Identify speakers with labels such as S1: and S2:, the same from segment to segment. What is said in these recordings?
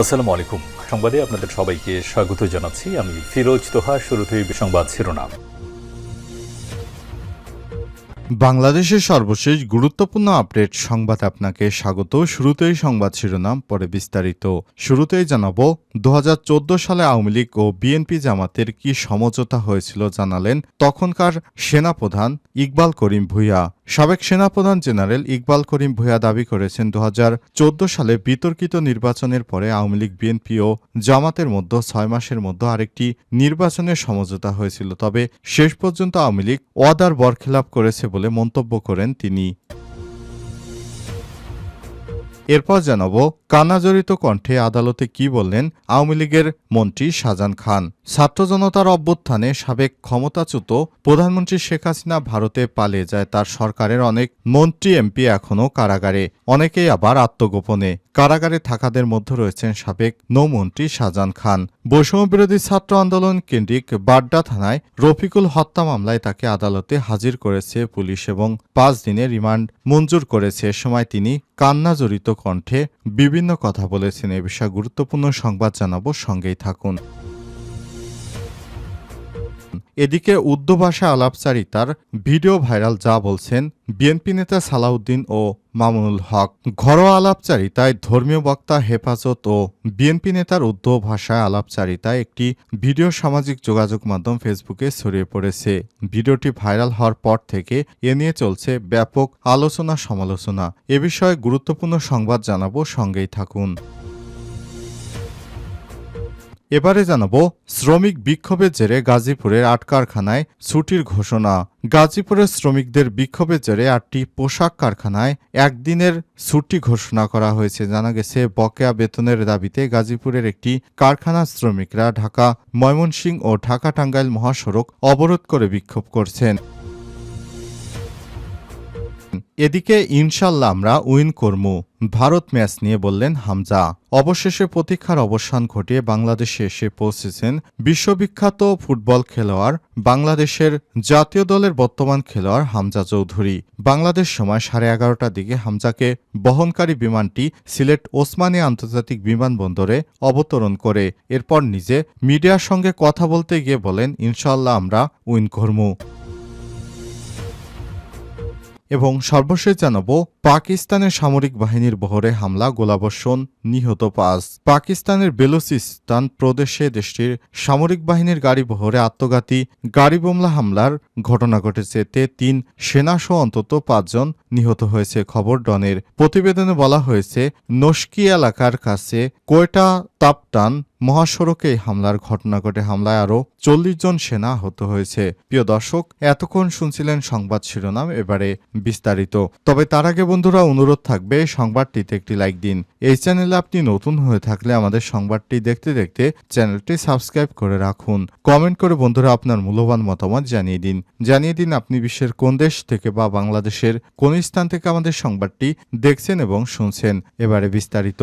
S1: আসসালামু আলাইকুম সংবাদে আপনাদের সবাইকে স্বাগত জানাচ্ছি। আমি ফিরোজ তোহা, শুরুতেই সংবাদ শিরোনাম।
S2: বাংলাদেশের সর্বশেষ গুরুত্বপূর্ণ আপডেট সংবাদ আপনাকে স্বাগত। শুরুতেই সংবাদ শিরোনাম, পরে বিস্তারিত। শুরুতেই জানাব দু সালে আওয়ামী লীগ ও বিএনপি জামাতের কি সমঝোতা হয়েছিল জানালেন তখনকার সেনাপ্রধান ইকবাল করিম ভূঁইয়া। সাবেক সেনাপ্রধান জেনারেল ইকবাল করিম ভূঁইয়া দাবি করেছেন দু হাজার চৌদ্দ সালে বিতর্কিত নির্বাচনের পরে আওয়ামী লীগ, বিএনপি ও জামাতের মধ্যে ছয় মাসের মধ্যে আরেকটি নির্বাচনের সমঝোতা হয়েছিল। তবে শেষ পর্যন্ত আওয়ামী লীগ ওয়াদার বরখেলাপ করেছে বলে মন্তব্য করেন তিনি। এরপর জানাব কানাজড়িত কণ্ঠে আদালতে কি বললেন আওয়ামী লীগের মন্ত্রী শাহজাহান খান? ছাত্র জনতার অভ্যুত্থানে সাবেক ক্ষমতাচ্যুত প্রধানমন্ত্রী শেখ হাসিনা ভারতে পালিয়ে যায় তার সরকারের অনেক মন্ত্রী এমপি এখনও কারাগারে। অনেকেই আবার আত্মগোপনে। কারাগারে থাকাদের মধ্যে রয়েছেন সাবেক নৌমন্ত্রী শাহজাহান খান। বৈষম্যবিরোধী ছাত্র আন্দোলন কেন্দ্রিক বাড্ডা থানায় রফিকুল হত্যা মামলায় তাকে আদালতে হাজির করেছে পুলিশ এবং পাঁচ দিনের রিমান্ড মঞ্জুর করেছে। এ সময় তিনি কান্না জড়িত কণ্ঠে বিভিন্ন কথা বলেছেন। এ বিষয়ে গুরুত্বপূর্ণ সংবাদ জানাব। সঙ্গেই থাকুন। এদিকে উর্দু ভাষা আলাপচারিতার ভিডিও ভাইরাল যা বলছেন বিএনপি নেতা সালাউদ্দিন ও মামুনুল হক। ঘরোয়া আলাপচারিতায় ধর্মীয় বক্তা হেফাজত ও বিএনপি নেতার উর্দু ভাষায় আলাপচারিতায় একটি ভিডিও সামাজিক যোগাযোগ মাধ্যম ফেসবুকে ছড়িয়ে পড়েছে। ভিডিওটি ভাইরাল হওয়ার পর থেকে এ নিয়ে চলছে ব্যাপক আলোচনা সমালোচনা এ বিষয়ে গুরুত্বপূর্ণ সংবাদ জানাব, সঙ্গেই থাকুন। এবারে জানাব শ্রমিক বিক্ষোভের জেরে গাজীপুরের আট কারখানায় ছুটির ঘোষণা। গাজীপুরের শ্রমিকদের বিক্ষোভের জেরে আটটি পোশাক কারখানায় একদিনের ছুটি ঘোষণা করা হয়েছে। জানা গেছে, বকেয়া বেতনের দাবিতে গাজীপুরের একটি কারখানার শ্রমিকরা ঢাকা, ময়মনসিংহ ও ঢাকা টাঙ্গাইল মহাসড়ক অবরোধ করে বিক্ষোভ করছেন। এদিকে ইনশাল্লাহ আমরা উইন করমু। ভারত ম্যাচ নিয়ে বললেন হামজা। অবশেষে প্রতীক্ষার অবসান ঘটিয়ে বাংলাদেশে এসে পৌঁছেছেন বিশ্ববিখ্যাত ফুটবল খেলোয়াড়, বাংলাদেশের জাতীয় দলের বর্তমান খেলোয়াড় হামজা চৌধুরী। বাংলাদেশ সময় সাড়ে এগারোটার দিকে হামজাকে বহনকারী বিমানটি সিলেট ওসমানী আন্তর্জাতিক বিমানবন্দরে অবতরণ করে। এরপর নিজে মিডিয়ার সঙ্গে কথা বলতে গিয়ে বলেন, ইনশাল্লাহ আমরা উইন করমু। এবং সর্বশেষ জানাব, পাকিস্তানের সামরিক বাহিনীর বহরে হামলা, গোলাবর্ষণ, নিহত পাঁচ। পাকিস্তানের বেলুচিস্তান প্রদেশে দেশটির সামরিক বাহিনীর গাড়ি বহরে আত্মঘাতী গাড়ি বোমলা হামলার ঘটনা ঘটেছে। তে তিন সেনাসহ অন্তত পাঁচজন নিহত হয়েছে। খবর ডনের প্রতিবেদনে বলা হয়েছে, নস্কি এলাকার কাছে কোয়েটা তাপটান মহাসড়কে হামলার ঘটনা ঘটে হামলায় আরও চল্লিশ জন সেনা আহত হয়েছে। প্রিয় দর্শক, এতক্ষণ শুনছিলেন সংবাদ শিরোনাম, এবারে বিস্তারিত। তবে তার আগে বন্ধুরা, অনুরোধ থাকবে, সংবাদটিতে একটি লাইক দিন। এই চ্যানেলে আপনি নতুন হয়ে থাকলে আমাদের সংবাদটি দেখতে দেখতে চ্যানেলটি সাবস্ক্রাইব করে রাখুন। কমেন্ট করে বন্ধুরা আপনার মূল্যবান মতামত জানিয়ে দিন। জানিয়ে দিন আপনি বিশ্বের কোন দেশ থেকে বা বাংলাদেশের কোন স্থান থেকে আমাদের সংবাদটি দেখছেন এবং শুনছেন। এবারে বিস্তারিত।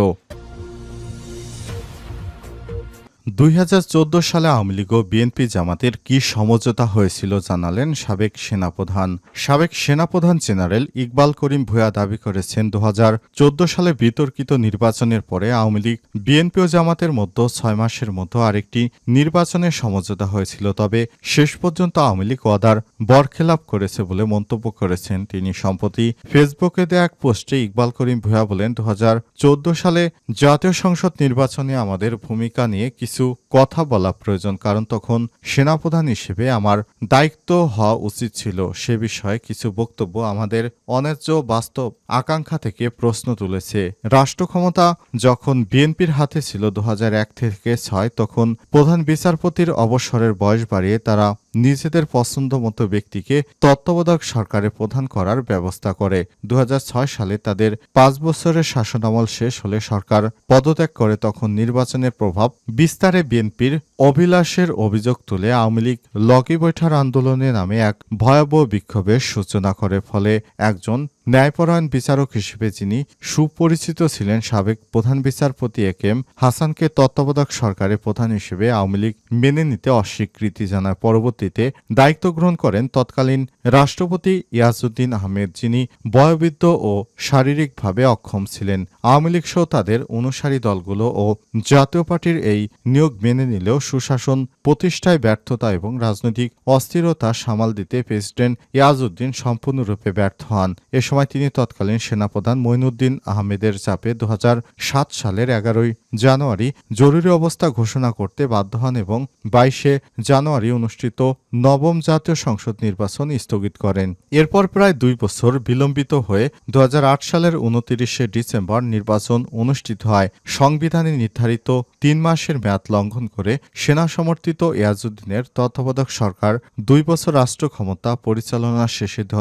S2: দুই হাজার চোদ্দ সালে আওয়ামী লীগ ও বিএনপি জামাতের কি সমঝোতা হয়েছিল জানালেন সাবেক সেনাপ্রধান। সাবেক সেনাপ্রধান জেনারেল ইকবাল করিম ভূয়া দাবি করেছেন দু হাজার চোদ্দ সালে বিতর্কিত নির্বাচনের পরে আওয়ামী লীগ, বিএনপি ও জামাতের মধ্যে ছয় মাসের মধ্যে আরেকটি নির্বাচনের সমঝোতা হয়েছিল। তবে শেষ পর্যন্ত আওয়ামী লীগ ওয়াদার বরখেলাপ করেছে বলে মন্তব্য করেছেন তিনি। সম্প্রতি ফেসবুকে দেয়া এক পোস্টে ইকবাল করিম ভূয়া বলেন দু হাজার চোদ্দ সালে জাতীয় সংসদ নির্বাচনে আমাদের ভূমিকা নিয়ে কিছু কথা বলা প্রয়োজন, কারণ তখন সেনাপ্রধান হিসেবে আমার দায়িত্ব হওয়া উচিত ছিল সে বিষয়ে কিছু বক্তব্য আমাদের অন্যায্য বাস্তব আকাঙ্ক্ষা থেকে প্রশ্ন তুলেছে। রাষ্ট্র ক্ষমতা যখন বিএনপির হাতে ছিল দু হাজার এক থেকে ছয়, তখন প্রধান বিচারপতির অবসরের বয়স বাড়িয়ে তারা নিজেদের পছন্দ মতো ব্যক্তিকে তত্ত্বাবধায়ক সরকারে প্রধান করার ব্যবস্থা করে। দু হাজার ছয় সালে তাদের পাঁচ বছরের শাসনামল শেষ হলে সরকার পদত্যাগ করে তখন নির্বাচনের প্রভাব বিস্তারে বিএনপির অভিলাষের অভিযোগ তুলে আওয়ামী লীগ লকি বৈঠার আন্দোলনে নামে এক ভয়াবহ বিক্ষোভের সূচনা করে। ফলে একজন ন্যায়পরায়ণ বিচারক হিসেবে যিনি সুপরিচিত ছিলেন সাবেক প্রধান বিচারপতি এ এম হাসানকে তত্ত্বাবধায়ক সরকারের প্রধান হিসেবে আওয়ামী লীগ মেনে নিতে অস্বীকৃতি জানায়। পরবর্তীতে দায়িত্ব গ্রহণ করেন তৎকালীন রাষ্ট্রপতি ইয়াজউদ্দিন আহমেদ, যিনি বয়োবৃদ্ধ ও শারীরিকভাবে অক্ষম ছিলেন। আওয়ামী লীগ সহ তাদের অনুসারী দলগুলো ও জাতীয় পার্টির এই নিয়োগ মেনে নিলেও সুশাসন প্রতিষ্ঠায় ব্যর্থতা এবং রাজনৈতিক অস্থিরতা সামাল দিতে প্রেসিডেন্ট ইয়াজউদ্দিন সম্পূর্ণরূপে ব্যর্থ হন। এ সময় তিনি তৎকালীন সেনাপ্রধান মঈনুদ্দিন আহমেদের চাপে দু হাজার সাত সালের এগারোই জানুয়ারি জরুরি অবস্থা ঘোষণা করতে বাধ্য হন এবং বাইশে জানুয়ারি অনুষ্ঠিত নবম জাতীয় সংসদ নির্বাচন স্থগিত করেন। এরপর প্রায় দুই বছর বিলম্বিত হয়ে দু হাজার আট সালের উনতিরিশে ডিসেম্বর নির্বাচন অনুষ্ঠিত হয়। সংবিধানে নির্ধারিত তিন মাসের মেয়াদ লঙ্ঘন করে সেনা সমর্থিত এয়াজুদ্দিনের তত্ত্বাবধায়ক সরকার দুই বছর রাষ্ট্র ক্ষমতা পরিচালনা শেষে দু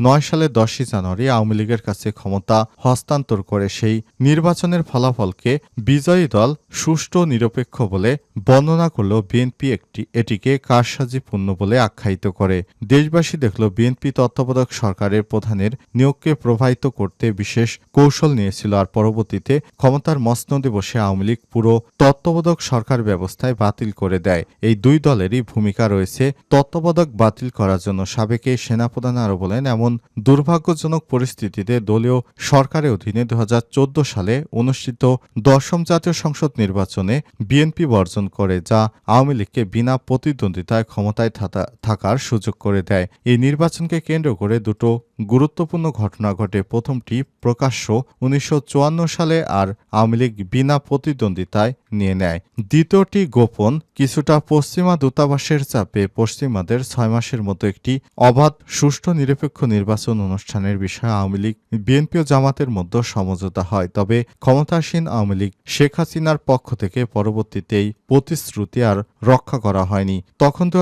S2: নয় সালের দশই জানুয়ারি আওয়ামী লীগের কাছে ক্ষমতা হস্তান্তর করে সেই নির্বাচনের ফলাফলকে বিজয়ী দল সুষ্ঠু নিরপেক্ষ বলে বর্ণনা করলেও বিএনপি একটি, এটিকে কারসাজিপূর্ণ বলে আখ্যায়িত করে। দেশবাসী দেখল বিএনপি তত্ত্বাবধায়ক সরকারের প্রধানের নিয়োগকে প্রবাহিত করতে বিশেষ কৌশল নিয়েছিল আর পরবর্তীতে ক্ষমতার মসনদে বসে আওয়ামী লীগ পুরো তত্ত্বাবধায়ক সরকার ব্যবস্থায় বাতিল করে দেয়। এই দুই দলেরই ভূমিকা রয়েছে। তত্ত্বাবধায়ক বাতিল করার জন্য সাবেক সেনাপ্রধান আরও বলেন, এমন দুর্ভাগ্যজনক পরিস্থিতিতে দলীয় সরকারের অধীনে দু হাজার চৌদ্দ সালে অনুষ্ঠিত দশম জাতীয় সংসদ নির্বাচনে বিএনপি বর্জন করে, যা আওয়ামী লীগকে বিনা প্রতিদ্বন্দ্বিতায় ক্ষমতায় থাকা- থাকার সুযোগ করে দেয়। এই নির্বাচনকে কেন্দ্র করে দুটো গুরুত্বপূর্ণ ঘটনা ঘটে। প্রথমটি প্রকাশ্য, উনিশশো চুয়ান্ন সালে, আর আওয়ামী লীগ বিনা প্রতিদ্বন্দ্বিতায় নিয়ে নেয়। দ্বিতীয়টি গোপন, কিছুটা পশ্চিমা দূতাবাসের চাপে পশ্চিমাদের ছয় মাসের মতো একটি অবাধ, সুষ্ঠু, নিরপেক্ষ নির্বাচন অনুষ্ঠানের বিষয়ে আওয়ামী লীগ, বিএনপি ও জামাতের মধ্যে সমঝোতা হয়। তবে ক্ষমতাসীন আওয়ামী লীগ শেখ হাসিনার পক্ষ থেকে পরবর্তীতে এই প্রতিশ্রুতি আর রক্ষা করা হয়নি। তখন দু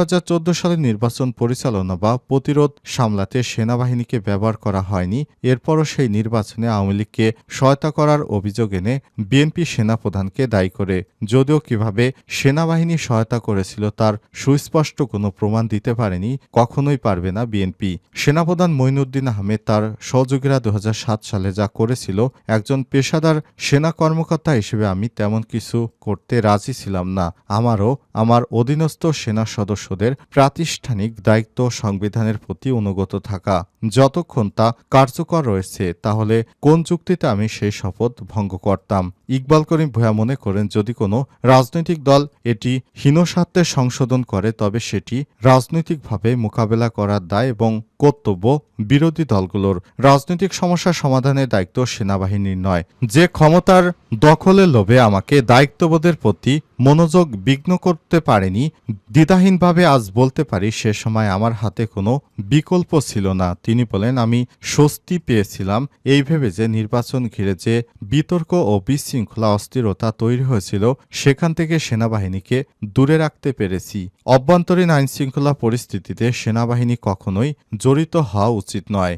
S2: সালের নির্বাচন পরিচালনা বা প্রতিরোধ সামলাতে সেনাবাহিনীকে ব্যবহার করা হয়নি। এরপরও সেই নির্বাচনে আওয়ামী লীগকে সহায়তা করার অভিযোগ এনে বিএনপি সেনাপ্রধানকে দায়ী করে যদিও কীভাবে সেনাবাহিনী সহায়তা করেছিল তার সুস্পষ্ট কোনো প্রমাণ দিতে পারেনি, কখনোই পারবে না বিএনপি। সেনাপ্রধান মঈনুদ্দিন আহমেদ তার সহযোগীরা দু হাজার সাত সালে যা করেছিল, একজন পেশাদার সেনা কর্মকর্তা হিসেবে আমি তেমন কিছু করতে রাজি ছিলাম না। আমারও আমার অধীনস্থ সেনা সদস্যদের প্রাতিষ্ঠানিক দায়িত্ব সংবিধানের প্রতি অনুগত থাকা যতক্ষণ তা কার্যকর রয়েছে, তাহলে কোন চুক্তিতে আমি সেই শপথ ভঙ্গ করতাম? ইকবাল করিম ভূয়া মনে করেন, যদি কোনো রাজনৈতিক দল এটি হীনস্বার্থে সংশোধন করে, তবে সেটি রাজনৈতিকভাবে মোকাবেলা করার দায় এবং কর্তব্য বিরোধী দলগুলোর রাজনৈতিক সমস্যা সমাধানের দায়িত্ব সেনাবাহিনীর নয়। যে ক্ষমতার দখলের লোভে আমাকে দায়িত্ববোধের প্রতি মনোযোগ বিঘ্ন করতে পারেনি, দ্বিধাহীনভাবে আজ বলতে পারি সে সময় আমার হাতে কোনো বিকল্প ছিল না। তিনি বলেন, আমি স্বস্তি পেয়েছিলাম এই ভেবে যে নির্বাচন ঘিরে যে বিতর্ক ও বিশৃঙ্খলা, অস্থিরতা তৈরি হয়েছিল, সেখান থেকে সেনাবাহিনীকে দূরে রাখতে পেরেছি। অভ্যন্তরীণ আইনশৃঙ্খলা পরিস্থিতিতে সেনাবাহিনী কখনোই জড়িত হওয়া উচিত নয়।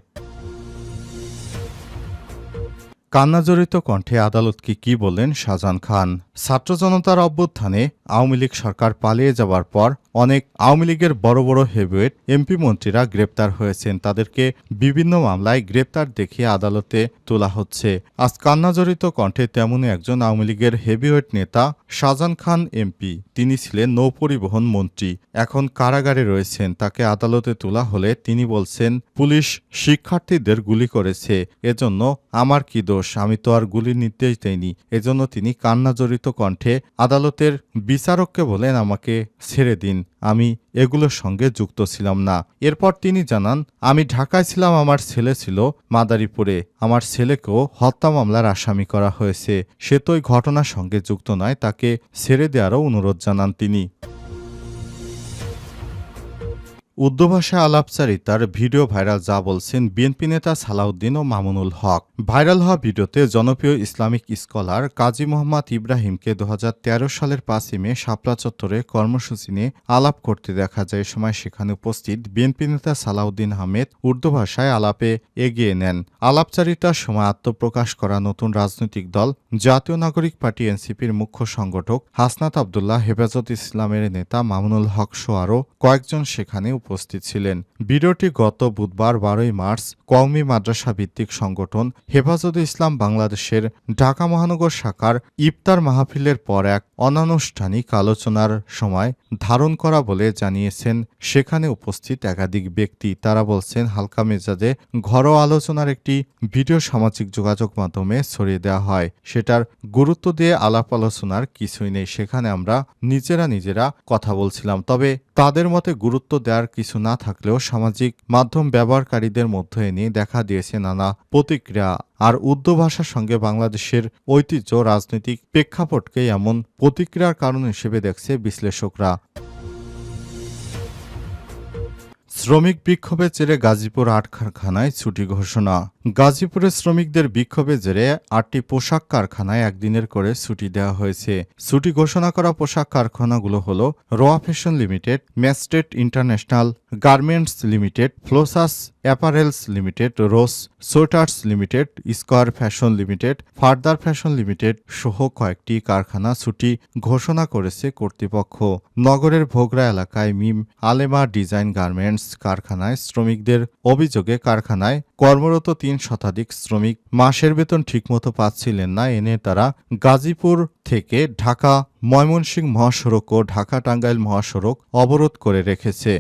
S2: কান্নাজড়িত কণ্ঠে আদালতকে কি বললেন শাহজাহান খান? ছাত্র জনতার অভ্যুত্থানে আওয়ামী লীগ সরকার পালিয়ে যাওয়ার পর অনেক আওয়ামী লীগের বড় বড় হেভিওয়েট এমপি মন্ত্রীরা গ্রেপ্তার হয়েছেন। তাদেরকে বিভিন্ন মামলায় গ্রেপ্তার দেখিয়ে আদালতে তোলা হচ্ছে। আজ কান্নাজড়িত কণ্ঠে তেমনই একজন আওয়ামী লীগের হেভিওয়েট নেতা শাহজাহান খান এমপি। তিনি ছিলেন নৌপরিবহন মন্ত্রী। এখন কারাগারে রয়েছেন। তাকে আদালতে তোলা হলে তিনি বলছেন, পুলিশ শিক্ষার্থীদের গুলি করেছে। এজন্য আমার কি দোষ? আমি তো আর গুলির নির্দেশ দেইনি। এজন্য তিনি কান্নাজড়িত কণ্ঠে আদালতের বিচারককে বলেন, আমাকে ছেড়ে দিন, আমি এগুলোর সঙ্গে যুক্ত ছিলাম না। এরপর তিনি জানান, আমি ঢাকায় ছিলাম, আমার ছেলে ছিল মাদারীপুরে। আমার ছেলেকেও হত্যা মামলার আসামি করা হয়েছে। সে তো ওই ঘটনার সঙ্গে যুক্ত নয়, তাকে ছেড়ে দেওয়ারও অনুরোধ জানান তিনি। উর্দু ভাষায় আলাপচারিতার ভিডিও ভাইরাল যা বলছেন বিএনপি নেতা সালাউদ্দিন ও মামুনুল হক। ভাইরাল হওয়া ভিডিওতে জনপ্রিয় ইসলামিক স্কলার কাজী মোহাম্মদ ইব্রাহিমকে দু হাজার তেরো সালের পাঁচই মে শাপলা চত্বরে কর্মসূচি নিয়ে আলাপ করতে দেখা যায়। সময় সেখানে উপস্থিত বিএনপি নেতা সালাউদ্দিন আহমেদ উর্দু ভাষায় আলাপে এগিয়ে নেন। আলাপচারিতার সময় আত্মপ্রকাশ করা নতুন রাজনৈতিক দল, জাতীয় নাগরিক পার্টি এনসিপির মুখ্য সংগঠক হাসনাত আবদুল্লাহ, হেফাজত ইসলামের নেতা মামুনুল হক সহ আরও কয়েকজন সেখানে উপস্থিত ছিলেন। ভিডিওটি গত বুধবার বারোই মার্চ কওমি মাদ্রাসা ভিত্তিক সংগঠন হেফাজত ইসলাম বাংলাদেশের ঢাকা মহানগর শাখার ইফতার মাহফিলের পর এক অনানুষ্ঠানিক আলোচনার সময় ধারণ করা বলে জানিয়েছেন। সেখানে উপস্থিত একাধিক ব্যক্তি, তারা বলছেন, হালকা মেজাজে ঘরোয়া আলোচনার একটি ভিডিও সামাজিক যোগাযোগ মাধ্যমে ছড়িয়ে দেওয়া হয়। সেটার গুরুত্ব দিয়ে আলাপ আলোচনার কিছুই নেই। সেখানে আমরা নিজেরা নিজেরা কথা বলছিলাম। তবে তাদের মতে গুরুত্ব দেওয়ার কিছু না থাকলেও সামাজিক মাধ্যম ব্যবহারকারীদের মধ্যে এনে দেখা দিয়েছে নানা প্রতিক্রিয়া। আর উর্দু ভাষার সঙ্গে বাংলাদেশের ঐতিহ্য রাজনৈতিক প্রেক্ষাপটকে এমন প্রতিক্রিয়ার কারণ হিসেবে দেখছে বিশ্লেষকরা। শ্রমিক বিক্ষোভের জেরে গাজীপুর আট কারখানায় ছুটি ঘোষণা। গাজীপুরে শ্রমিকদের বিক্ষোভে জেরে আটটি পোশাক কারখানায় একদিনের করে ছুটি দেওয়া হয়েছে। ছুটি ঘোষণা করা পোশাক কারখানাগুলো হল রোয়া ফ্যাশন লিমিটেড ম্যাস্টেট international garments limited, ফ্লোসাস apparels limited, Rose sweaters limited, square fashion limited, further fashion limited সহ কয়েকটি কারখানা ছুটি ঘোষণা করেছে কর্তৃপক্ষ। নগরের ভোগরা এলাকায় মিম আলেমা ডিজাইন গার্মেন্টস কারখানায় শ্রমিকদের অভিযোগে কারখানায় কর্মরত তিন শতাধিক শ্রমিক মাসের বেতন ঠিকমতো পাচ্ছিলেন না। এনে তারা গাজীপুর থেকে ঢাকা ময়মনসিংহ মহাসড়ক ও ঢাকা টাঙ্গাইল মহাসড়ক অবরোধ করে রেখেছে।